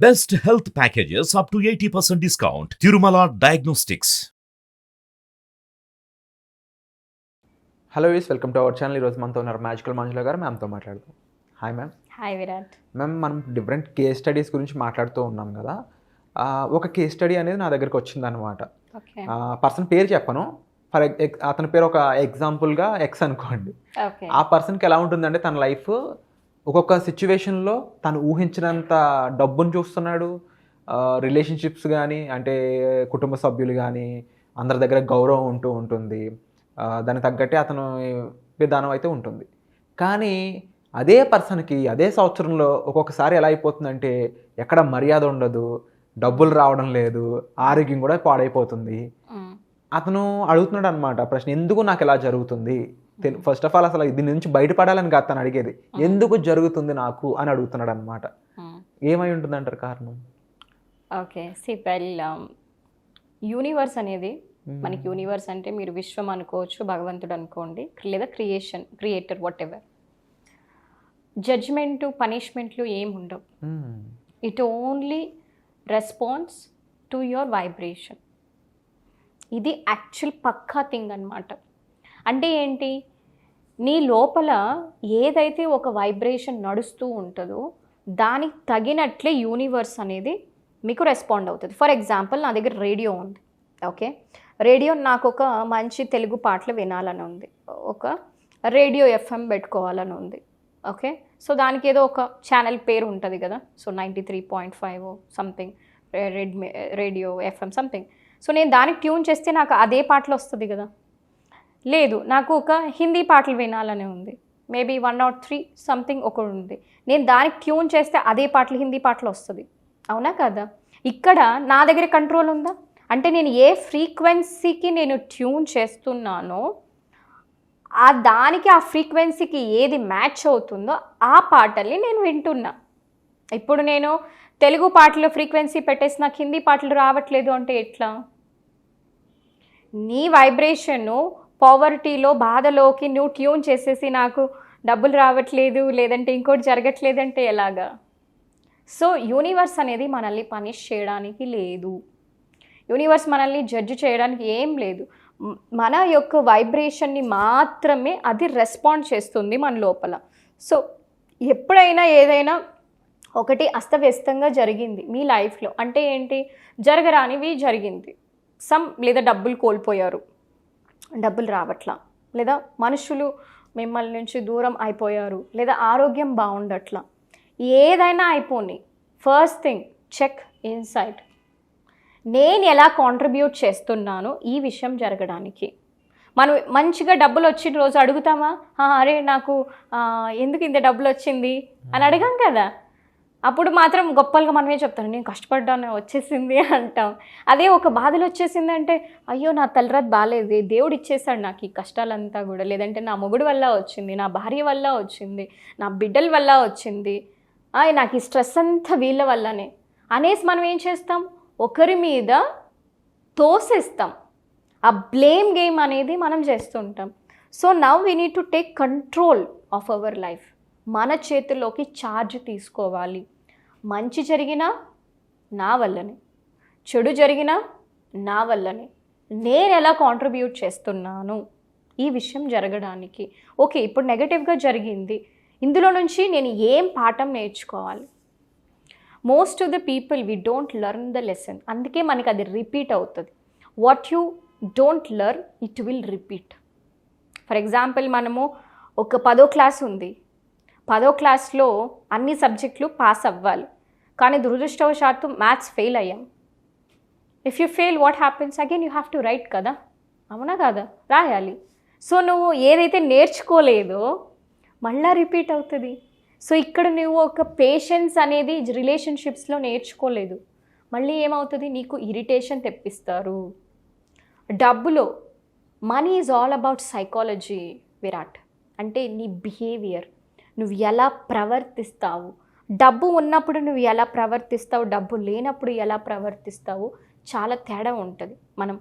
Best health packages up to 80% discount. Tirumala Diagnostics. Hello is welcome to our channel ఈరోజు మనతో ఉన్నారు magical Manjula గారు. మ్యామ్తో మాట్లాడదాం. Hi ma'am hi Virat ma'am మనం డిఫరెంట్ కేస్ స్టడీస్ గురించి మాట్లాడుతూ ఉన్నాం కదా. ఆ, ఒక కేస్ స్టడీ అనేది నా దగ్గరికి వచ్చిందనమాట ఓకే పర్సన్ పేరు చెప్పను. ఫర్ అతని పేరు ఒక ఎగ్జాంపుల్గా ఎక్స్ అనుకోండి. ఓకే ఆ పర్సన్కి ఎలా ఉంటుందంటే తన లైఫ్ ఒక్కొక్క సిచ్యువేషన్లో తను ఊహించినంత డబ్బును చూస్తున్నాడు. రిలేషన్షిప్స్ కానీ అంటే కుటుంబ సభ్యులు కానీ అందరి దగ్గర గౌరవం ఉంటూ ఉంటుంది. దానికి తగ్గట్టే అతను విధానం అయితే ఉంటుంది. కానీ అదే పర్సన్కి అదే సంవత్సరంలో ఒక్కొక్కసారి ఎలా అయిపోతుందంటే ఎక్కడ మర్యాద ఉండదు డబ్బులు రావడం లేదు ఆరోగ్యం కూడా పాడైపోతుంది. అతను అడుగుతున్నాడు అనమాట ప్రశ్న ఎందుకు నాకు ఇలా జరుగుతుంది? ఫస్ట్ ఆఫ్ ఆల్ అసలు దీని నుంచి బయటపడాలని కాదు తను అడిగేది. ఎందుకు జరుగుతుంది నాకు అని అడుగుతున్నాడు అనమాట. ఏమై ఉంటుంది అంటారు కారణం? ఓకే. సి వెల్ యూనివర్స్ అనేది మనకి యూనివర్స్ అంటే మీరు విశ్వం అనుకోవచ్చు భగవంతుడు అనుకోండి లేదా creation creator whatever judgment పనిష్మెంట్లు ఏం ఉండవు. It only response to your vibration ఇది యాక్చువల్ పక్కా థింగ్ అనమాట అంటే ఏంటి? నీ లోపల ఏదైతే ఒక వైబ్రేషన్ నడుస్తూ ఉంటుందో దానికి తగినట్లే యూనివర్స్ అనేది మీకు రెస్పాండ్ అవుతుంది. ఫర్ ఎగ్జాంపుల్ నా దగ్గర రేడియో ఉంది. ఓకే? రేడియో నాకు ఒక మంచి తెలుగు పాటలు వినాలని ఉంది. ఒక రేడియో ఎఫ్ఎం పెట్టుకోవాలని ఉంది. ఓకే? సో దానికి ఏదో ఒక ఛానల్ పేరు ఉంటుంది కదా? So ninety three point five something Redmi radio FM something so నేను దానికి ట్యూన్ చేస్తే నాకు అదే పాటలు వస్తుంది కదా? లేదు నాకు ఒక హిందీ పాటలు వినాలని ఉంది. Maybe one not three something ఒకటి ఉంది. నేను దానికి ట్యూన్ చేస్తే అదే పాటలు హిందీ పాటలు వస్తుంది. అవునా కదా? ఇక్కడ నా దగ్గర కంట్రోల్ ఉందా? అంటే నేను ఏ ఫ్రీక్వెన్సీకి నేను ట్యూన్ చేస్తున్నానో ఆ దానికి ఆ ఫ్రీక్వెన్సీకి ఏది మ్యాచ్ అవుతుందో ఆ పాటల్ని నేను వింటున్నా. ఇప్పుడు నేను తెలుగు పాటలు ఫ్రీక్వెన్సీ పెట్టేసి నాకు హిందీ పాటలు రావట్లేదు అంటే ఎట్లా? నీ వైబ్రేషను పావర్టీలో బాధలోకి నువ్వు ట్యూన్ చేసేసి నాకు డబ్బులు రావట్లేదు లేదంటే ఇంకోటి జరగట్లేదంటే ఎలాగా? సో యూనివర్స్ అనేది మనల్ని పనిష్ చేయడానికి లేదు. యూనివర్స్ మనల్ని జడ్జ్ చేయడానికి ఏం లేదు. మన యొక్క వైబ్రేషన్ని మాత్రమే అది రెస్పాండ్ చేస్తుంది మన లోపల. సో ఎప్పుడైనా ఏదైనా ఒకటి అస్తవ్యస్తంగా జరిగింది మీ లైఫ్లో అంటే ఏంటి? జరగరానివి జరిగింది. సమ్ లేదా డబ్బులు కోల్పోయారు. డబ్బులు రావట్లా? లేదా మనుషులు మిమ్మల్ని నుంచి దూరం అయిపోయారు లేదా ఆరోగ్యం బాగుండట్లా? ఏదైనా అయిపోని ఫస్ట్ థింగ్ చెక్ ఇన్సైడ్ నేను ఎలా కాంట్రిబ్యూట్ చేస్తున్నానో ఈ విషయం జరగడానికి. మనం మంచిగా డబ్బులు వచ్చిన రోజు అడుగుతామా? "ఆ, అరే నాకు ఎందుకు ఇంత డబ్బులు వచ్చింది? అని అడగాం కదా. అప్పుడు మాత్రం గొప్పలుగా మనమే చెప్తాను నేను కష్టపడ్డాను వచ్చేసింది అంటాం. అదే ఒక బాధలు వచ్చేసింది అంటే అయ్యో నా తలరాత్ బాగాలేదు దేవుడు ఇచ్చేసాడు నాకు ఈ కష్టాలంతా కూడా. లేదంటే నా మొగుడు వల్ల వచ్చింది నా భార్య వల్ల వచ్చింది నా బిడ్డల వల్ల వచ్చింది. "ఆయ్, నాకు ఈ స్ట్రెస్ అంతా వీళ్ళ వల్లనే. అనేసి మనం ఏం చేస్తాం? ఒకరి మీద తోసేస్తాం. ఆ బ్లేమ్ గేమ్ అనేది మనం చేస్తుంటాం so now we need to take control of our life. మన చేతుల్లోకి ఛార్జ్ తీసుకోవాలి. మంచి జరిగినా నా వల్లనే చెడు జరిగినా నా వల్లనే. నేను ఎలా కాంట్రిబ్యూట్ చేస్తున్నాను ఈ విషయం జరగడానికి? ఓకే ఇప్పుడు నెగటివ్గా జరిగింది. ఇందులో నుంచి నేను ఏం పాఠం నేర్చుకోవాలి? Most of the people we don't learn the lesson అందుకే మనకి అది రిపీట్ అవుతుంది. What you don't learn it will repeat for example మనము ఒక పదో క్లాస్ ఉంది. పదో క్లాస్లో అన్ని సబ్జెక్టులు పాస్ అవ్వాలి. కానీ దురదృష్టవశాత్తు మ్యాథ్స్ ఫెయిల్ అయ్యాం. If you fail what happens again you have to write కదా? అవునా కదా? రాయాలి. సో నువ్వు ఏదైతే నేర్చుకోలేదో మళ్ళా రిపీట్ అవుతుంది. సో ఇక్కడ నువ్వు ఒక పేషెన్స్ అనేది రిలేషన్షిప్స్లో నేర్చుకోలేదు. మళ్ళీ ఏమవుతుంది? నీకు ఇరిటేషన్ తెప్పిస్తారు. డబ్బులో money is all about psychology Virat. అంటే నీ బిహేవియర్ నువ్వు ఎలా ప్రవర్తిస్తావు? డబ్బు ఉన్నప్పుడు నువ్వు ఎలా ప్రవర్తిస్తావు? డబ్బు లేనప్పుడు ఎలా ప్రవర్తిస్తావు? చాలా తేడా ఉంటుంది. మనం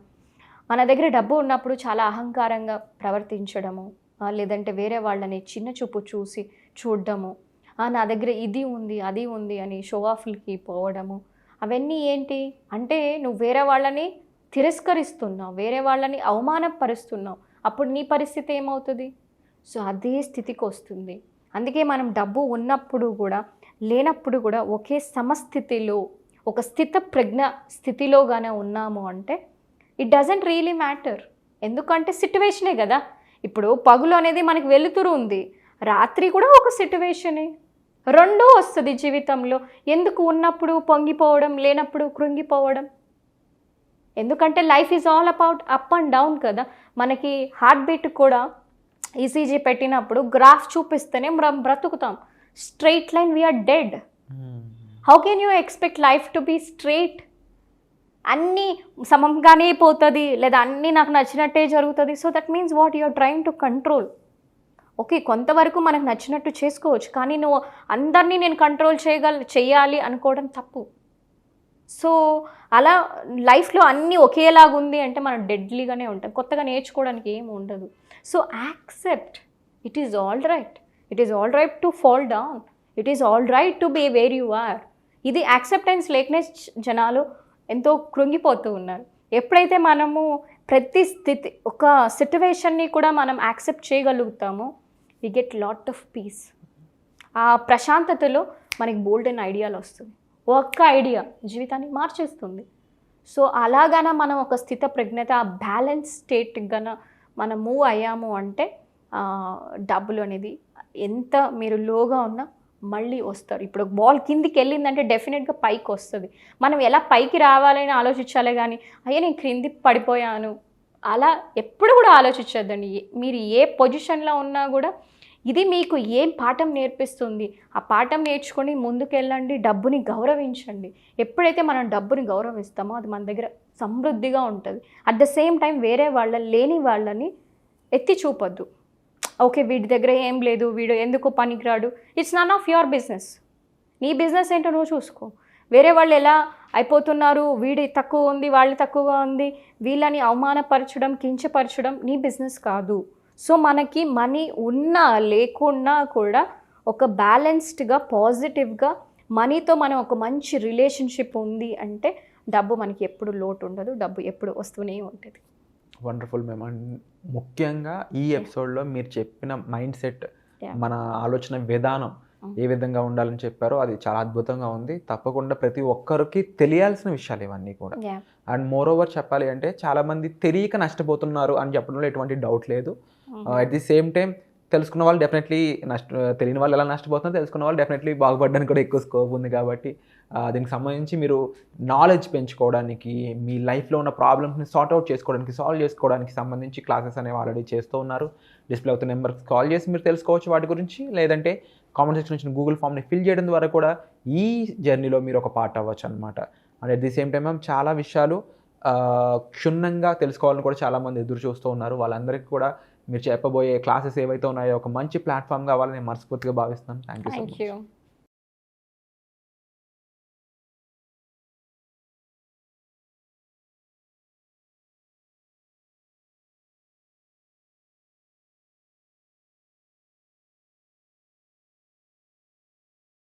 మన దగ్గర డబ్బు ఉన్నప్పుడు చాలా అహంకారంగా ప్రవర్తించడము లేదంటే వేరే వాళ్ళని చిన్న చూపు చూసి చూడడము నా దగ్గర ఇది ఉంది అది ఉంది అని షో ఆఫ్లకి పోవడము అవన్నీ ఏంటి? అంటే నువ్వు వేరే వాళ్ళని తిరస్కరిస్తున్నావు వేరే వాళ్ళని అవమానపరుస్తున్నావు. అప్పుడు నీ పరిస్థితి ఏమవుతుంది? సో అదే స్థితికి వస్తుంది అందుకే మనం డబ్బు ఉన్నప్పుడు కూడా లేనప్పుడు కూడా ఒకే సమస్థితిలో ఒక స్థిత ప్రజ్ఞ స్థితిలోగానే ఉన్నాము అంటే ఇట్ డజంట్ రియలీ మ్యాటర్ ఎందుకంటే సిట్యువేషనే కదా. ఇప్పుడు పగులు అనేది మనకి వెలుతురు ఉంది. రాత్రి కూడా ఒక సిట్యువేషనే. రెండూ వస్తుంది జీవితంలో. ఎందుకు ఉన్నప్పుడు పొంగిపోవడం లేనప్పుడు కృంగిపోవడం? ఎందుకంటే life is all about up and down కదా. మనకి హార్ట్ బీట్ కూడా ఈసీజీ పెట్టినప్పుడు గ్రాఫ్ చూపిస్తేనే మనం బ్రతుకుతాం. Straight line we're dead. How can you expect life to be straight అన్నీ సమంగానే పోతుంది లేదా అన్నీ నాకు నచ్చినట్టే జరుగుతుంది. So that means what you're trying to control okay కొంతవరకు మనకు నచ్చినట్టు చేసుకోవచ్చు కానీ నువ్వు అందరినీ నేను కంట్రోల్ చేయగల చెయ్యాలి అనుకోవడం తప్పు. సో అలా లైఫ్లో అన్నీ ఒకేలాగా ఉంది అంటే మనం డెడ్లీగానే ఉంటాం. కొత్తగా నేర్చుకోవడానికి ఏమి ఉండదు. So accept. It is all right it is all right to fall down it is all right to be where you are ఇది యాక్సెప్టెన్స్ లేకనే జనాలు ఎంతో కృంగిపోతూ ఉన్నారు. ఎప్పుడైతే మనము ప్రతి స్థితి ఒక సిట్యువేషన్ని కూడా మనం accept చేయగలుగుతామో we get lot of peace ఆ ప్రశాంతతలో మనకి బోల్డెన్ ఐడియాలు వస్తుంది ఒక్క ఐడియా జీవితాన్ని మార్చేస్తుంది. సో అలాగన మనం ఒక స్థిత ప్రజ్ఞత ఆ బ్యాలెన్స్ స్టేట్ గన మనం మూవ్ అయ్యాము అంటే డబ్బులు అనేది ఎంత మీరు లోగా ఉన్నా మళ్ళీ వస్తారు. ఇప్పుడు బాల్ కిందికి వెళ్ళిందంటే డెఫినెట్గా పైకి వస్తుంది. మనం ఎలా పైకి రావాలని ఆలోచించాలి కానీ అయ్యా నేను క్రింది పడిపోయాను. అలా ఎప్పుడు కూడా ఆలోచించద్దండి. ఏ- మీరు ఏ పొజిషన్లో ఉన్నా కూడా ఇది మీకు ఏం పాఠం నేర్పిస్తుంది? ఆ పాఠం నేర్చుకొని ముందుకెళ్ళండి డబ్బుని గౌరవించండి. ఎప్పుడైతే మనం డబ్బుని గౌరవిస్తామో అది మన దగ్గర సమృద్ధిగా ఉంటుంది. అట్ ద సేమ్ టైం వేరే వాళ్ళ లేని వాళ్ళని ఎత్తి చూపొద్దు. ఓకే వీడి దగ్గర ఏం లేదు వీడు ఎందుకు పనికిరాడు? It's none of your business నీ బిజినెస్ ఏంటో నువ్వు చూసుకో. వేరే వాళ్ళు ఎలా అయిపోతున్నారు? వీడి తక్కువ ఉంది వాళ్ళు తక్కువగా ఉంది. వీళ్ళని అవమానపరచడం కించపరచడం నీ బిజినెస్ కాదు. సో మనకి మనీ ఉన్నా లేకున్నా కూడా ఒక బ్యాలెన్స్డ్గా పాజిటివ్గా మనీతో మనం ఒక మంచి రిలేషన్షిప్ ఉంది అంటే డబ్బు మనకి ఎప్పుడు లోటు ఉండదు డబ్బు ఎప్పుడు వస్తూనే ఉంటుంది. వండర్ఫుల్ అండ్ ముఖ్యంగా ఈ ఎపిసోడ్లో మీరు చెప్పిన మైండ్ సెట్. మన ఆలోచన విధానం Mm. ఏ విధంగా ఉండాలని చెప్పారో అది చాలా అద్భుతంగా ఉంది. తప్పకుండా ప్రతి ఒక్కరికి తెలియాల్సిన విషయాలు ఇవన్నీ కూడా. అండ్ మోర్ ఓవర్ చెప్పాలి అంటే చాలా మంది తెలియక నష్టపోతున్నారు అని చెప్పడంలో ఎటువంటి డౌట్ లేదు. అట్ ది సేమ్ టైం తెలుసుకున్న వాళ్ళు డెఫినెట్లీ నష్ట తెలియని వాళ్ళు ఎలా నష్టపోతున్నారు తెలుసుకున్న వాళ్ళు డెఫినెట్లీ బాగుపడడానికి కూడా ఎక్కువ స్కోప్ ఉంది కాబట్టి ఆ, దీనికి సంబంధించి మీరు నాలెడ్జ్ పెంచుకోవడానికి మీ లైఫ్లో ఉన్న ప్రాబ్లమ్స్ని సార్ట్ అవుట్ చేసుకోవడానికి సాల్వ్ చేసుకోవడానికి సంబంధించి క్లాసెస్ అనేవి ఆల్రెడీ చేస్తూ ఉన్నారు. డిస్ప్లే అవుతున్న నెంబర్కి కాల్ చేసి మీరు తెలుసుకోవచ్చు వాటి గురించి లేదంటే కామెంట్ సెక్షన్ నుంచి గూగుల్ ఫామ్ని ఫిల్ చేయడం ద్వారా కూడా ఈ జర్నీలో మీరు ఒక పార్ట్ అవ్వచ్చు అనమాట and at the same time ma'am చాలా విషయాలు ఆ, క్షుణ్ణంగా తెలుసుకోవాలని కూడా చాలామంది ఎదురు చూస్తూ ఉన్నారు. వాళ్ళందరికీ కూడా మీరు చెప్పబోయే క్లాసెస్ ఏవైతే ఉన్నాయో ఒక మంచి ప్లాట్ఫామ్ కావాలని నేను మనస్ఫూర్తిగా భావిస్తున్నాను. Thank you